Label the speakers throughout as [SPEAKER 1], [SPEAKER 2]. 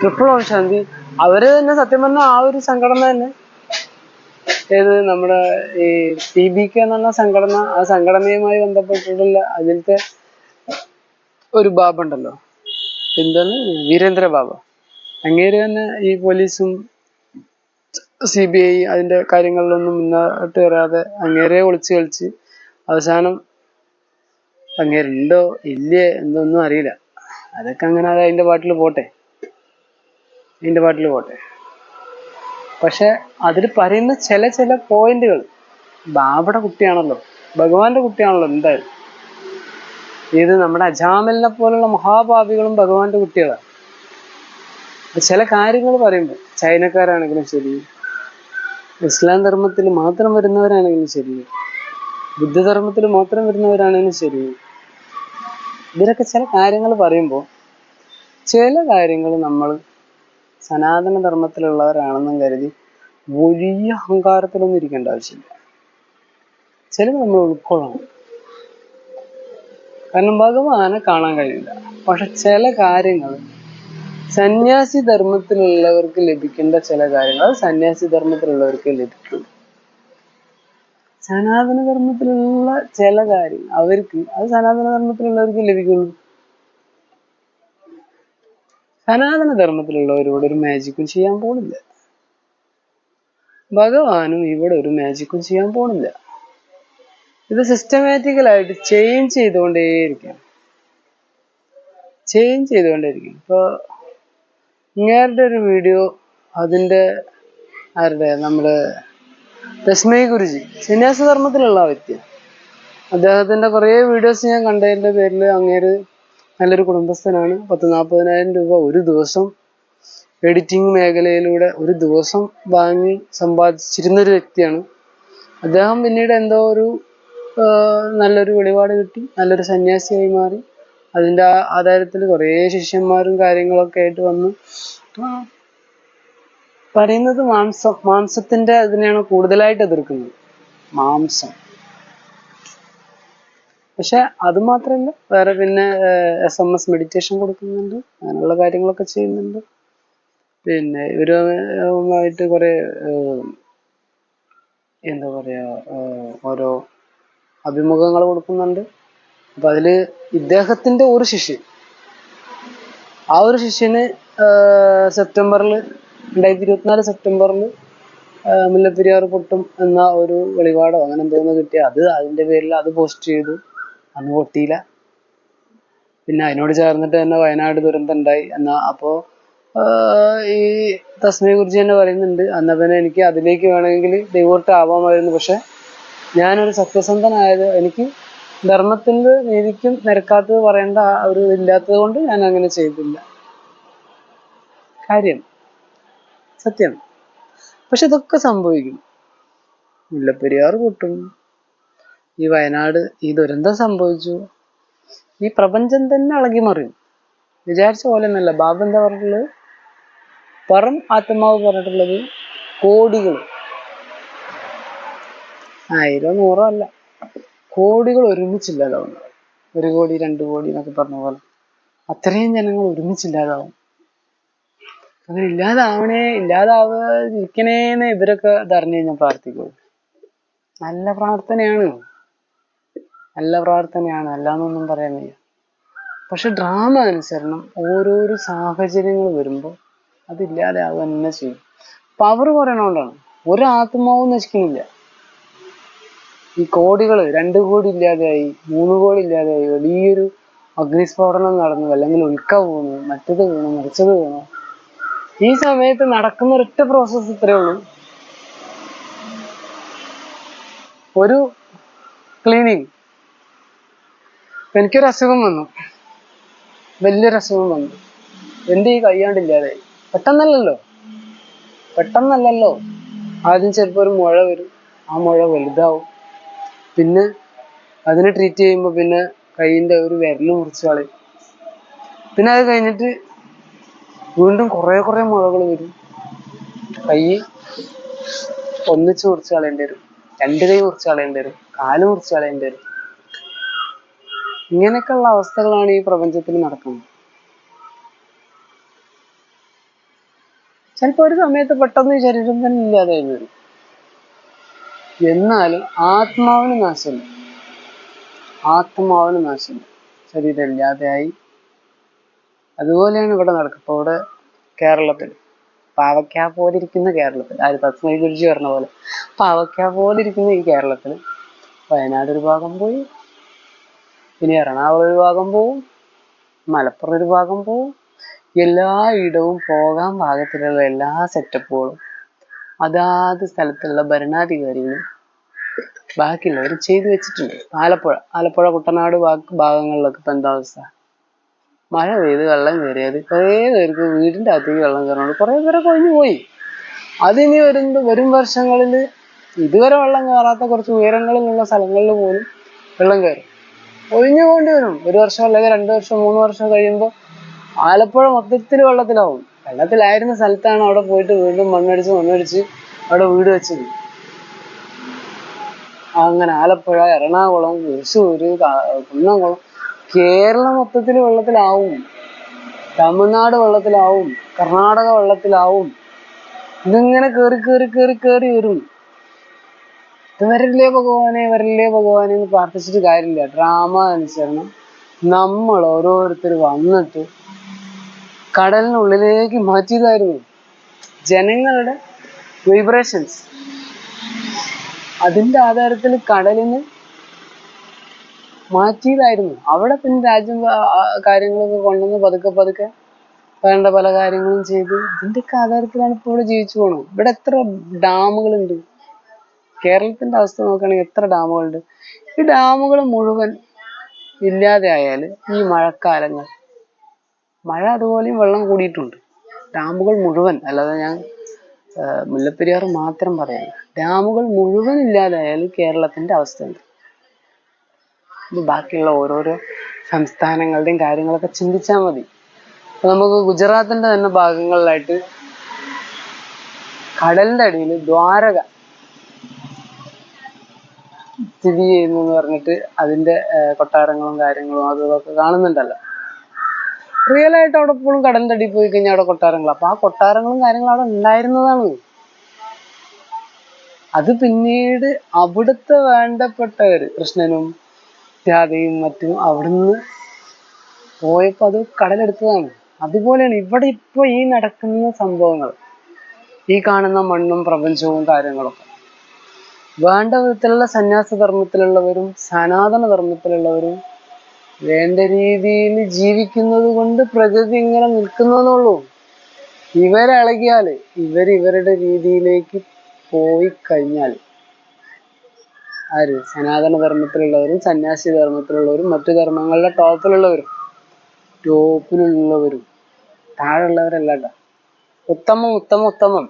[SPEAKER 1] Triple ശാന്തി അവർ തന്നെ സത്യം പറഞ്ഞ ആ ഒരു സംഘടന തന്നെ. ഏത് നമ്മുടെ ഈ ടി ബി കെ എന്ന് പറഞ്ഞ സംഘടന ആ സംഘടനയുമായി ബന്ധപ്പെട്ടിട്ടുള്ള അതിലത്തെ ഒരു ബാബ ഉണ്ടല്ലോ എന്താണ്? വീരേന്ദ്ര ബാബ. അങ്ങേര് തന്നെ ഈ പോലീസും സി ബി ഐ അതിന്റെ കാര്യങ്ങളിലൊന്നും മുന്നോട്ട് വരാതെ അങ്ങേരെ ഒളിച്ച് കളിച്ച് അവസാനം അങ്ങേരുണ്ടോ ഇല്ലേ എന്നൊന്നും അറിയില്ല. അതൊക്കെ അങ്ങനെ അത് അതിന്റെ പാട്ടിൽ പോട്ടെ. അതിന്റെ പാട്ടിൽ പോട്ടെ. പക്ഷെ അതിൽ പറയുന്ന ചില ചില പോയിന്റുകൾ ബാബയുടെ കുട്ടിയാണല്ലോ ഭഗവാന്റെ കുട്ടിയാണല്ലോ എന്തായാലും. ഇത് നമ്മുടെ അജാമലിനെ പോലുള്ള മഹാഭാവികളും ഭഗവാന്റെ കുട്ടികളാണ്. ചില കാര്യങ്ങൾ പറയുമ്പോൾ ചൈനക്കാരാണെങ്കിലും ശരി ഇസ്ലാം ധർമ്മത്തിൽ മാത്രം വരുന്നവരാണെങ്കിലും ശരി ബുദ്ധധർമ്മത്തിൽ മാത്രം വരുന്നവരാണെങ്കിലും ശരി ഇതിലൊക്കെ ചില കാര്യങ്ങൾ പറയുമ്പോൾ ചില കാര്യങ്ങൾ നമ്മൾ സനാതന ധർമ്മത്തിലുള്ളവരാണെന്നും കരുതി വലിയ അഹങ്കാരത്തിലൊന്നും ഇരിക്കേണ്ട ആവശ്യമില്ല. ചിലത് നമ്മൾ ഉൾക്കൊള്ളണം. കാരണം ഭഗവാനെ കാണാൻ കഴിയില്ല. പക്ഷെ ചില കാര്യങ്ങൾ സന്യാസി ധർമ്മത്തിലുള്ളവർക്ക് ലഭിക്കേണ്ട ചില കാര്യങ്ങൾ സന്യാസി ധർമ്മത്തിലുള്ളവർക്ക് ലഭിക്കും. സനാതന ധർമ്മത്തിലുള്ള ചില കാര്യങ്ങൾ അവർക്ക് അത് സനാതന ധർമ്മത്തിലുള്ളവർക്ക് ലഭിക്കുള്ളൂ. സനാതന ധർമ്മത്തിലുള്ളവരോട് ഒരു മാജിക്കും ചെയ്യാൻ പോണില്ല. ഭഗവാനും ഇവിടെ ഒരു മാജിക്കും ചെയ്യാൻ പോണില്ല. ഇത് സിസ്റ്റമാറ്റിക്കലായിട്ട് ചേഞ്ച് ചെയ്തുകൊണ്ടേയിരിക്കാം ചേഞ്ച് ചെയ്തുകൊണ്ടേയിരിക്കും ഇപ്പൊ ഇങ്ങേരുടെ ഒരു വീഡിയോ അതിന്റെ ആരുടെ? നമ്മുടെ രശ്മി ഗുരുജി സന്യാസ ധർമ്മത്തിലുള്ള വ്യക്തിയാണ് അദ്ദേഹത്തിന്റെ കുറേ വീഡിയോസ് ഞാൻ കണ്ടതിന്റെ പേരിൽ അങ്ങേര് നല്ലൊരു കുടുംബസ്ഥനാണ്. പത്ത് നാൽപ്പതിനായിരം രൂപ ഒരു ദിവസം എഡിറ്റിംഗ് മേഖലയിലൂടെ ഒരു ദിവസം വാങ്ങി സമ്പാദിച്ചിരുന്ന ഒരു വ്യക്തിയാണ്. അദ്ദേഹം പിന്നീട് എന്തോ ഒരു നല്ലൊരു വെളിപാട് കിട്ടി നല്ലൊരു സന്യാസിയായി മാറി. അതിന്റെ ആ ആധാരത്തിൽ കുറേ ശിഷ്യന്മാരും കാര്യങ്ങളൊക്കെ ആയിട്ട് വന്നു. പറയുന്നത് മാംസം മാംസത്തിന്റെ ഇതിനെയാണ് കൂടുതലായിട്ട് എതിർക്കുന്നത്. മാംസം. പക്ഷെ അത് മാത്രമല്ല വേറെ പിന്നെ എസ് എം എസ് മെഡിറ്റേഷൻ കൊടുക്കുന്നുണ്ട് അങ്ങനെയുള്ള കാര്യങ്ങളൊക്കെ ചെയ്യുന്നുണ്ട്. പിന്നെ ഇവരുമായിട്ട് കുറെ എന്താ പറയാ ഏഹ്, ഓരോ അഭിമുഖങ്ങൾ കൊടുക്കുന്നുണ്ട്. അപ്പൊ അതിൽ ഇദ്ദേഹത്തിന്റെ ഒരു ശിഷ്യൻ ആ ഒരു ശിഷ്യന് സെപ്റ്റംബറിൽ രണ്ടായിരത്തി ഇരുപത്തിനാല് സെപ്റ്റംബറിൽ മുല്ലപ്പെരിയാർ പൊട്ടും എന്ന ഒരു വെളിപാടോ അങ്ങനെ എന്തോന്ന് കിട്ടി. അത് അതിന്റെ പേരിൽ അത് പോസ്റ്റ് ചെയ്തു. അന്ന് പൊട്ടിയില്ല. പിന്നെ അതിനോട് ചേർന്നിട്ട് തന്നെ വയനാട് ദുരന്തം ഉണ്ടായി. എന്നാ അപ്പോ ഈ തസ്മിയെ കുറിച്ച് തന്നെ പറയുന്നുണ്ട്. അന്ന പിന്നെ എനിക്ക് അതിലേക്ക് വേണമെങ്കിൽ ഡൈവേർട്ട് ആവാമായിരുന്നു. പക്ഷെ ഞാനൊരു സത്യസന്ധനായത് എനിക്ക് ധർമ്മത്തിന്റെ നീതിക്കും നിരക്കാത്തത് പറയേണ്ട ഒരു ഇല്ലാത്തത് കൊണ്ട് ഞാൻ അങ്ങനെ ചെയ്തില്ല. കാര്യം സത്യം. പക്ഷെ ഇതൊക്കെ സംഭവിക്കും. മുല്ലപ്പെരിയാർ പൊട്ടും. ഈ വയനാട് ഈ ദുരന്തം സംഭവിച്ചു. ഈ പ്രപഞ്ചം തന്നെ ഇളകി മറിയും വിചാരിച്ച പോലെ ഒന്നല്ല ബാബ എന്താ പറഞ്ഞിട്ടുള്ളത്? പറം ആത്മാവ് പറഞ്ഞിട്ടുള്ളത് കോടികൾ. ആയിരം നൂറോ അല്ല. കോടികൾ ഒരുമിച്ചില്ലാതാവും. ഒരു കോടി രണ്ട് കോടി എന്നൊക്കെ പറഞ്ഞ പോലെ. അത്രയും ജനങ്ങൾ ഒരുമിച്ചില്ലാതാവും. അങ്ങനെ ഇല്ലാതാവണേ ഇല്ലാതാവാതിരിക്കണേന്ന് ഇവരൊക്കെ ഇതറിഞ്ഞു കഴിഞ്ഞാൽ പ്രാർത്ഥിക്കുള്ളൂ. നല്ല പ്രാർത്ഥനയാണ്. നല്ല പ്രാർത്ഥനയാണ് അല്ലാന്നൊന്നും പറയാൻ വയ്യ പക്ഷെ ഡ്രാമ അനുസരണം ഓരോരോ സാഹചര്യങ്ങൾ വരുമ്പോൾ അതില്ലാതെ അത് തന്നെ ചെയ്യും. പവർ കുറയണോണ്ടാണ്. ഒരു ആത്മാവും നശിക്കുന്നില്ല. ഈ കോടികൾ രണ്ട് കോടി ഇല്ലാതെയായി മൂന്ന് കോടി ഇല്ലാതെയായി വലിയൊരു അഗ്നിസ്ഫോടനം നടന്നു അല്ലെങ്കിൽ ഉൽക്ക വീണു മറ്റത് വീണു മറിച്ചത് വീണു. ഈ സമയത്ത് നടക്കുന്ന ഒരൊറ്റ പ്രോസസ്സ് ഇത്രേ ഉള്ളൂ. ഒരു ക്ലീനിങ് എനിക്കൊരു അസുഖം വന്നു. വലിയൊരു അസുഖം വന്നു. എന്റെ ഈ കയ്യാണ്ടില്ലാതെ പെട്ടെന്നല്ലല്ലോ. പെട്ടെന്നല്ലല്ലോ. ആദ്യം ചിലപ്പോൾ ഒരു മുഴ വരും. ആ മുഴ വലുതാവും. പിന്നെ അതിനെ ട്രീറ്റ് ചെയ്യുമ്പോൾ പിന്നെ കൈയിന്റെ ഒരു വിരൽ മുറിച്ച് കളയും. പിന്നെ അത് കഴിഞ്ഞിട്ട് വീണ്ടും കുറേ കുറേ മുഴകൾ വരും. കൈ ഒന്നിച്ച് മുറിച്ച് കളയേണ്ടി വരും. രണ്ട് കൈ മുറിച്ച് കളയേണ്ടി വരും. കാൽ മുറിച്ച് കളയേണ്ടി വരും. ഇങ്ങനെയൊക്കെയുള്ള അവസ്ഥകളാണ് ഈ പ്രപഞ്ചത്തിൽ നടക്കുന്നത്. ചിലപ്പോൾ ഒരു സമയത്ത് പെട്ടെന്ന് ശരീരം തന്നെ ഇല്ലാതെ വരും. എന്നാലും ആത്മാവിന് നാശമില്ല ആത്മാവിന് നാശമില്ല ശരീരം ഇല്ലാതെയായി. അതുപോലെയാണ് ഇവിടെ നടക്കുക ഇപ്പോൾ ഇവിടെ കേരളത്തിൽ പാവയ്ക്ക പോലിരിക്കുന്ന കേരളത്തിൽ ആര് തസ്മൈ ഗുരുജി പറഞ്ഞ പോലെ പാവയ്ക്ക പോലിരിക്കുന്ന ഈ കേരളത്തിൽ വയനാട് ഒരു ഭാഗം പോയി ഇനി എറണാകുളം ഒരു ഭാഗം പോവും മലപ്പുറം ഒരു ഭാഗം പോവും. എല്ലാ ഇടവും പോകാൻ പാകത്തിലുള്ള എല്ലാ സെറ്റപ്പുകളും അതാത് സ്ഥലത്തുള്ള ഭരണാധികാരികളും ബാക്കിയുള്ളവർ ചെയ്തു വെച്ചിട്ടുണ്ട്. ആലപ്പുഴ ആലപ്പുഴ കുട്ടനാട് ഭാഗ- ഭാഗങ്ങളിലൊക്കെ ഇപ്പൊ എന്താ അവസ്ഥ? മഴ പെയ്ത് വെള്ളം കയറിയത് കുറേ പേർക്ക് വീടിന്റെ അകത്തേക്ക് വെള്ളം കയറുന്നുണ്ട് കുറേ പേരെ കൊഴിഞ്ഞു പോയി. അതിനി വരും വരും വർഷങ്ങളിൽ ഇതുവരെ വെള്ളം കയറാത്ത കുറച്ച് ഉയരങ്ങളിലുള്ള സ്ഥലങ്ങളിൽ പോലും വെള്ളം കയറും. ഒഴിഞ്ഞുകൊണ്ട് വരും. ഒരു വർഷം അല്ലെങ്കിൽ രണ്ട് വർഷം മൂന്ന് വർഷം കഴിയുമ്പോൾ ആലപ്പുഴ മൊത്തത്തിൽ വെള്ളത്തിലാവും. വെള്ളത്തിലായിരുന്ന സ്ഥലത്താണ് അവിടെ പോയിട്ട് വീണ്ടും മണ്ണടിച്ച് മണ്ണടിച്ച് അവിടെ വീട് വെച്ചത്. അങ്ങനെ ആലപ്പുഴ എറണാകുളം തൃശ്ശൂര് കാ- കുന്നംകുളം കേരളം മൊത്തത്തിൽ വെള്ളത്തിലാവും. തമിഴ്നാട് വെള്ളത്തിലാവും. കർണാടക വെള്ളത്തിലാവും. ഇതിങ്ങനെ കേറി കേറി കേറി കേറി വരും. വരല്ലേ ഭഗവാനെ വരല്ലേ ഭഗവാനെ എന്ന് പ്രാർത്ഥിച്ചിട്ട് കാര്യമില്ല. ഡ്രാമ അനുസരണം നമ്മൾ ഓരോരുത്തർ വന്നിട്ട് കടലിനുള്ളിലേക്ക് മാറ്റിയതായിരുന്നു. ജനങ്ങളുടെ വൈബ്രേഷൻസ് അതിന്റെ ആധാരത്തിൽ കടലിന് മാറ്റിയതായിരുന്നു. അവിടെ പിന്നെ രാജ്യം കാര്യങ്ങളൊക്കെ കൊണ്ടുവന്ന് പതുക്കെ പതുക്കെ വേണ്ട പല കാര്യങ്ങളും ചെയ്ത് ഇതിന്റെയൊക്കെ ആധാരത്തിലാണ് ഇപ്പോൾ ഇവിടെ ജീവിച്ചു പോണത്. ഇവിടെ എത്ര ഡാമുകളുണ്ട്. കേരളത്തിന്റെ അവസ്ഥ നോക്കുകയാണെങ്കിൽ എത്ര ഡാമുകളുണ്ട്? ഈ ഡാമുകൾ മുഴുവൻ ഇല്ലാതെ ആയാൽ ഈ മഴക്കാലങ്ങൾ മഴ അതുപോലെയും വെള്ളം കൂടിയിട്ടുണ്ട്. ഡാമുകൾ മുഴുവൻ അല്ലാതെ ഞാൻ മുല്ലപ്പെരിയാർ മാത്രം പറയാം ഡാമുകൾ മുഴുവൻ ഇല്ലാതായാൽ കേരളത്തിന്റെ അവസ്ഥ ഉണ്ട് ഇത് ബാക്കിയുള്ള ഓരോരോ സംസ്ഥാനങ്ങളുടെയും കാര്യങ്ങളൊക്കെ ചിന്തിച്ചാൽ മതി. അപ്പോൾ നമുക്ക് ഗുജറാത്തിന്റെ തന്നെ ഭാഗങ്ങളിലായിട്ട് കടലിന്റെ അടിയിൽ ദ്വാരക സ്ഥിതി ചെയ്യുന്നു എന്ന് പറഞ്ഞിട്ട് അതിന്റെ കൊട്ടാരങ്ങളും കാര്യങ്ങളും അതും ഇതൊക്കെ കാണുന്നുണ്ടല്ലോ. റിയൽ ആയിട്ട് അവിടെ ഇപ്പോഴും കടലിന്റെ അടിയിൽ പോയി കഴിഞ്ഞാൽ അവിടെ കൊട്ടാരങ്ങൾ അപ്പൊ ആ കൊട്ടാരങ്ങളും കാര്യങ്ങളും അവിടെ ഉണ്ടായിരുന്നതാണ്. അത് പിന്നീട് അവിടുത്തെ വേണ്ടപ്പെട്ടവര് കൃഷ്ണനും രാധയും മറ്റും അവിടുന്ന് പോയപ്പോ അത് കടലെടുത്തതാണ്. അതുപോലെയാണ് ഇവിടെ ഇപ്പൊ ഈ നടക്കുന്ന സംഭവങ്ങൾ. ഈ കാണുന്ന മണ്ണും പ്രപഞ്ചവും കാര്യങ്ങളൊക്കെ. വേണ്ട വിധത്തിലുള്ള സന്യാസ ധർമ്മത്തിലുള്ളവരും സനാതന ധർമ്മത്തിലുള്ളവരും വേണ്ട രീതിയിൽ ജീവിക്കുന്നത് കൊണ്ട് പ്രകൃതി ഇങ്ങനെ നിൽക്കുന്നതെന്നുള്ളൂ ഇവരിളകിയാൽ ഇവർ ഇവരുടെ രീതിയിലേക്ക് പോയി കഴിഞ്ഞാൽ ആര്? സനാതന ധർമ്മത്തിലുള്ളവരും സന്യാസി ധർമ്മത്തിലുള്ളവരും മറ്റു ധർമ്മങ്ങളുടെ ടോപ്പിലുള്ളവരും ടോപ്പിലുള്ളവരും താഴെയുള്ളവരല്ല. ഉത്തമം ഉത്തമം ഉത്തമം.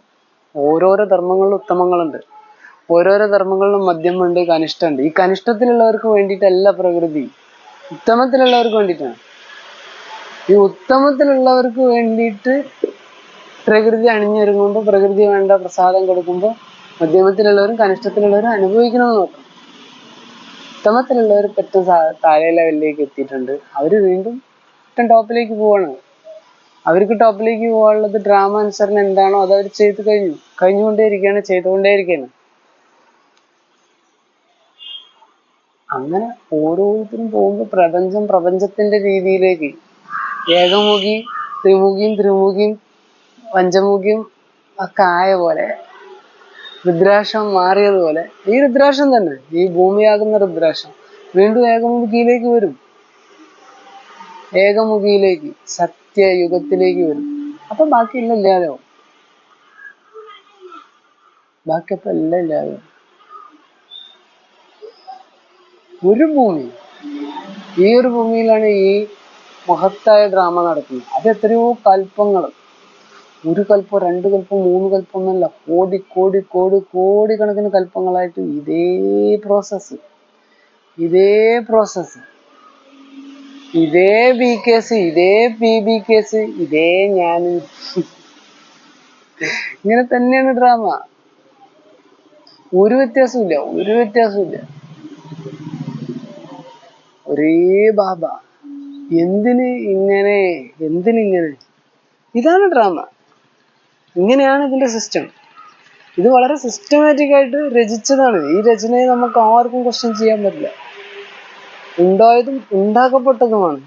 [SPEAKER 1] ഓരോരോ ധർമ്മങ്ങളിലും ഉത്തമങ്ങളുണ്ട്. ഓരോരോ ധർമ്മങ്ങളിലും മധ്യമുണ്ട് കനിഷ്ഠമുണ്ട്. ഈ കനിഷ്ഠത്തിലുള്ളവർക്ക് വേണ്ടിയിട്ടല്ല പ്രകൃതി ഉത്തമത്തിലുള്ളവർക്ക് വേണ്ടിയിട്ടാണ്. ഈ ഉത്തമത്തിലുള്ളവർക്ക് വേണ്ടിയിട്ട് പ്രകൃതി അണിഞ്ഞൊരുങ്ങുമ്പോൾ പ്രകൃതി വേണ്ട പ്രസാദം കൊടുക്കുമ്പോൾ മധ്യമത്തിലുള്ളവരും കനിഷ്ഠത്തിലുള്ളവരും അനുഭവിക്കണമെന്ന് നോക്കണം. ഉത്തമത്തിലുള്ളവർ പറ്റും താഴെ ലെവലിലേക്ക് എത്തിയിട്ടുണ്ട്. അവർ വീണ്ടും ടോപ്പിലേക്ക് പോവാണ്. അവർക്ക് ടോപ്പിലേക്ക് പോകാനുള്ളത് ഡ്രാമ അനുസരണം എന്താണോ അത് അവർ ചെയ്ത് കഴിഞ്ഞു. കഴിഞ്ഞുകൊണ്ടേയിരിക്കുകയാണ് ചെയ്തുകൊണ്ടേയിരിക്കുകയാണ്. അങ്ങനെ ഓരോരുത്തരും പോകുമ്പോൾ പ്രപഞ്ചം പ്രപഞ്ചത്തിന്റെ രീതിയിലേക്ക്. ഏകമുഖി ത്രിമുഖിയും ത്രിമുഖിയും പഞ്ചമുഖിയും ഒക്കെ ആയ പോലെ രുദ്രാക്ഷം മാറിയതുപോലെ ഈ രുദ്രാക്ഷം തന്നെ ഈ ഭൂമിയാകുന്ന രുദ്രാക്ഷം വീണ്ടും ഏകമുഖിയിലേക്ക് വരും. ഏകമുഖിയിലേക്ക് സത്യയുഗത്തിലേക്ക് വരും. അപ്പൊ ബാക്കി എല്ലാം ഇല്ലാതെയാവും ബാക്കി എല്ലാം ഇല്ലാതെയാവും ഒരു ഭൂമി. ഈ ഒരു ഭൂമിയിലാണ് ഈ മഹത്തായ ഡ്രാമ നടക്കുന്നത്. അത് എത്രയോ കൽപ്പങ്ങൾ. ഒരു കൽപ്പം രണ്ട് കൽപ്പം മൂന്ന് കൽപ്പം എന്നല്ല. കോടി കോടി കോടി കോടിക്കണക്കിന് കൽപ്പങ്ങളായിട്ട് ഇതേ പ്രോസസ്സ് ഇതേ പ്രോസസ്സ് ഇതേ ബി കേസ് ഇതേ പി ബി കേസ് ഇതേ ഞാൻ. ഇങ്ങനെ തന്നെയാണ് ഡ്രാമ. ഒരു വ്യത്യാസമില്ല ഒരു വ്യത്യാസമില്ല ഒരേ ബാബ. എന്തിന് ഇങ്ങനെ എന്തിനിങ്ങനെ? ഇതാണ് ഡ്രാമ ഇങ്ങനെയാണ് ഇതിന്റെ സിസ്റ്റം ഇത് വളരെ സിസ്റ്റമാറ്റിക് ആയിട്ട് രചിച്ചതാണ്. ഈ രചനയെ നമുക്ക് ആർക്കും ക്വസ്റ്റ്യൻ ചെയ്യാൻ പറ്റില്ല. ഉണ്ടായതും ഉണ്ടാക്കപ്പെട്ടതുമാണ്.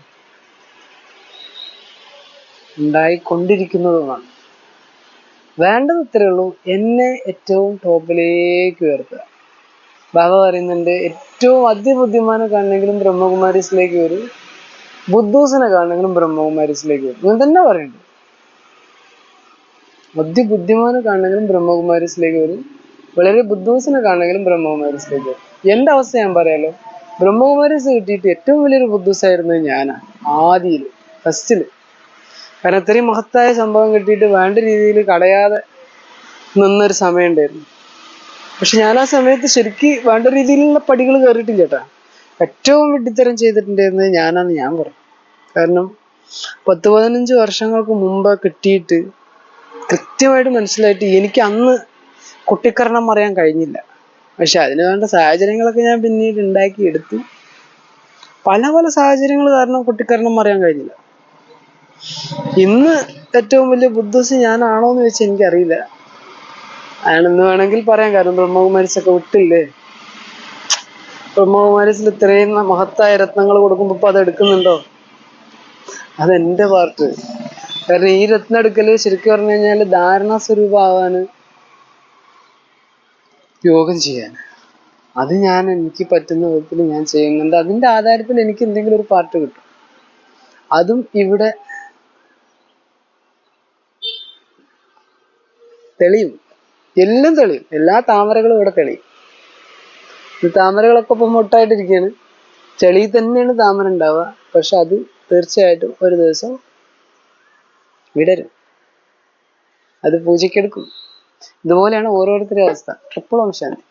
[SPEAKER 1] ഉണ്ടായിക്കൊണ്ടിരിക്കുന്നതുമാണ്. വേണ്ടത് ഇത്രയേ ഉള്ളൂ. എന്നെ ഏറ്റവും ടോപ്പിലേക്ക് ഉയർത്തുക. ബാബ പറയുന്നുണ്ട് ഏറ്റവും അതിബുദ്ധിമാനെ കാണണമെങ്കിലും ബ്രഹ്മകുമാരീസിലേക്ക് വരും. ബുദ്ധൂസിനെ കാണണമെങ്കിലും ബ്രഹ്മകുമാരീസിലേക്ക് വരും. ഇങ്ങനെ തന്നെ പറയുന്നുണ്ട്. അതിബുദ്ധിമാനെ കാണണമെങ്കിലും ബ്രഹ്മകുമാരീസിലേക്ക് വരും. വളരെ ബുദ്ധൂസിനെ കാണണമെങ്കിലും ബ്രഹ്മകുമാരീസിലേക്ക് വരും. എന്റെ അവസ്ഥ ഞാൻ പറയാലോ. ബ്രഹ്മകുമാരീസ് കിട്ടിയിട്ട് ഏറ്റവും വലിയൊരു ബുദ്ധൂസായിരുന്നത് ഞാനാണ് ആദിയിൽ ഫസ്റ്റിൽ. കാരണം ഇത്രയും മഹത്തായ സംഭവം കിട്ടിയിട്ട് വേണ്ട രീതിയിൽ കടയാതെ നിന്നൊരു സമയം ഉണ്ടായിരുന്നു പക്ഷെ ഞാൻ ആ സമയത്ത് ശരിക്ക് വേണ്ട രീതിയിലുള്ള പടികൾ കയറിയിട്ടില്ല കേട്ടാ. ഏറ്റവും വിഡ്ഢിത്തരം ചെയ്തിട്ടുണ്ടായിരുന്നത് ഞാനാന്ന് ഞാൻ പറയും. കാരണം പത്ത് പതിനഞ്ച് വർഷങ്ങൾക്ക് മുമ്പ് കിട്ടിയിട്ട് കൃത്യമായിട്ട് മനസ്സിലായിട്ട് എനിക്ക് അന്ന് കുട്ടിക്കരണം അറിയാൻ കഴിഞ്ഞില്ല. പക്ഷെ അതിന് വേണ്ട സാഹചര്യങ്ങളൊക്കെ ഞാൻ പിന്നീട് ഉണ്ടാക്കി എടുത്തു പല പല സാഹചര്യങ്ങൾ കാരണം കുട്ടിക്കരണം അറിയാൻ കഴിഞ്ഞില്ല. ഇന്ന് ഏറ്റവും വലിയ ബുദ്ധിസ് ഞാനാണോ എന്ന് വെച്ചാൽ എനിക്കറിയില്ല. ആണെന്ന് വേണമെങ്കിൽ പറയാം. കാരണം ബ്രഹ്മകുമാരിസ് ഒക്കെ വിട്ടില്ലേ? ബ്രഹ്മകുമാരിസിൽ ഇത്രയും മഹത്തായ രത്നങ്ങൾ കൊടുക്കുമ്പോ ഇപ്പൊ അത് എടുക്കുന്നുണ്ടോ? അതെന്റെ പാർട്ട്. കാരണം ഈ രത്നം എടുക്കൽ ശരിക്കും പറഞ്ഞു കഴിഞ്ഞാൽ ധാരണാ സ്വരൂപമാവാന് യോഗം ചെയ്യാൻ. അത് ഞാൻ എനിക്ക് പറ്റുന്ന വിധത്തിൽ ഞാൻ ചെയ്യുന്നുണ്ട്. അതിന്റെ ആധാരത്തിൽ എനിക്ക് എന്തെങ്കിലും ഒരു പാർട്ട് കിട്ടും. അതും ഇവിടെ തെളിയും. എല്ലാം തെളിയും. എല്ലാ താമരകളും ഇവിടെ തെളിയും. താമരകളൊക്കെ ഇപ്പൊ മുട്ടായിട്ടിരിക്കുകയാണ് ചെളി തന്നെയാണ് താമര ഉണ്ടാവുക. പക്ഷെ അത് തീർച്ചയായിട്ടും ഒരു ദിവസം വിടരും. അത് പൂജയ്ക്കെടുക്കും. ഇതുപോലെയാണ് ഓരോരുത്തരുടെ അവസ്ഥ. എപ്പോഴും ശാന്തി